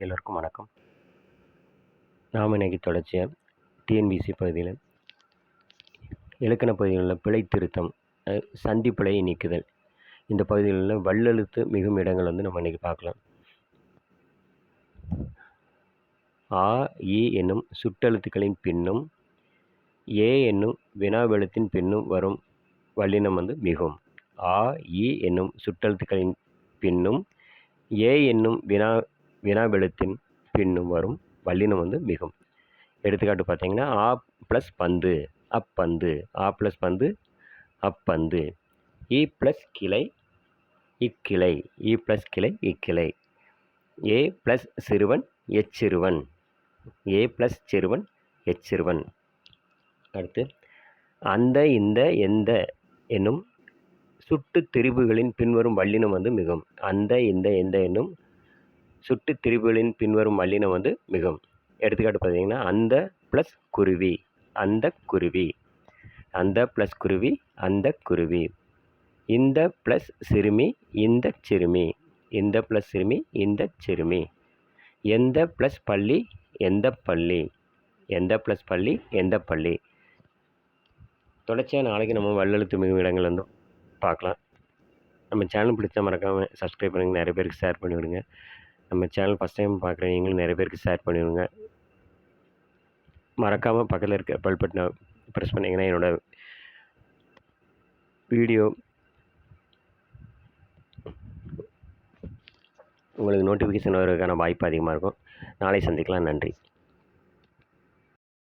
எல்லோருக்கும் வணக்கம். நாம் இன்னைக்கு தொடர்ச்சியாக டிஎன்பிசி பகுதியில் இலக்கண பகுதியில் உள்ள பிழை திருத்தம் சந்தி பிழையை நீக்குதல். இந்த பகுதியில் உள்ள வல்லெழுத்து மிகும் இடங்கள் வந்து நம்ம இன்னைக்கு பார்க்கலாம். ஆ இ என்னும் சுட்டெழுத்துக்களின் பின்னும் ஏ என்னும் வினாவெழுத்தின் பின்னும் வரும் வல்லினம் வந்து மிகும். ஆ இ என்னும் சுட்டெழுத்துக்களின் பின்னும் ஏ என்னும் வினா வினாவெழுத்தின் பின்னும் வரும் வல்லினம் வந்து மிகும். எடுத்துக்காட்டு பார்த்தீங்கன்னா ஆ ப்ளஸ் பந்து அப்பந்து ஆ ப்ளஸ் பந்து அப்பந்து இ ப்ளஸ் கிளை இக்கிளை. இ ப்ளஸ் கிளை இக்கிளை. ஏ ப்ளஸ் சிறுவன் எச்சிறுவன் ஏ ப்ளஸ் சிறுவன் எச்சிறுவன் அடுத்து அந்த இந்த எந்த என்னும் சுட்டு திரிபுகளின் பின்வரும் வல்லினம் வந்து மிகும். அந்த இந்த எந்த என்னும் சுட்டு திரிபுகளின் பின்வரும் மல்லினம் வந்து மிகும் எடுத்துக்காட்டு பார்த்தீங்கன்னா அந்த ப்ளஸ் குருவி அந்த குருவி அந்த ப்ளஸ் குருவி அந்த குருவி இந்த ப்ளஸ் சிறுமி இந்த சிறுமி இந்த ப்ளஸ் சிறுமி இந்த சிறுமி எந்த ப்ளஸ் பள்ளி எந்த பள்ளி எந்த ப்ளஸ் பள்ளி எந்த பள்ளி. தொடர்ச்சியாக நாளைக்கு நம்ம வல்லெழுத்து மிகும் இடங்கள் வந்து பார்க்கலாம். நம்ம சேனல் பிடிச்சா மறக்காமல் சப்ஸ்கிரைப் பண்ணுங்கள் நிறைய பேருக்கு ஷேர் பண்ணி விடுங்க நம்ம சேனல் ஃபஸ்ட் டைம் பார்க்குறவங்களும் நிறைய பேருக்கு ஷேர் பண்ணிவிடுங்க மறக்காமல் பக்கத்தில் இருக்க பெல் பட்டனை ப்ரெஸ் பண்ணிங்கன்னா என்னோடய வீடியோ உங்களுக்கு நோட்டிஃபிகேஷன் வருவதற்கான வாய்ப்பு அதிகமாக இருக்கும். நாளை சந்திக்கலாம். நன்றி.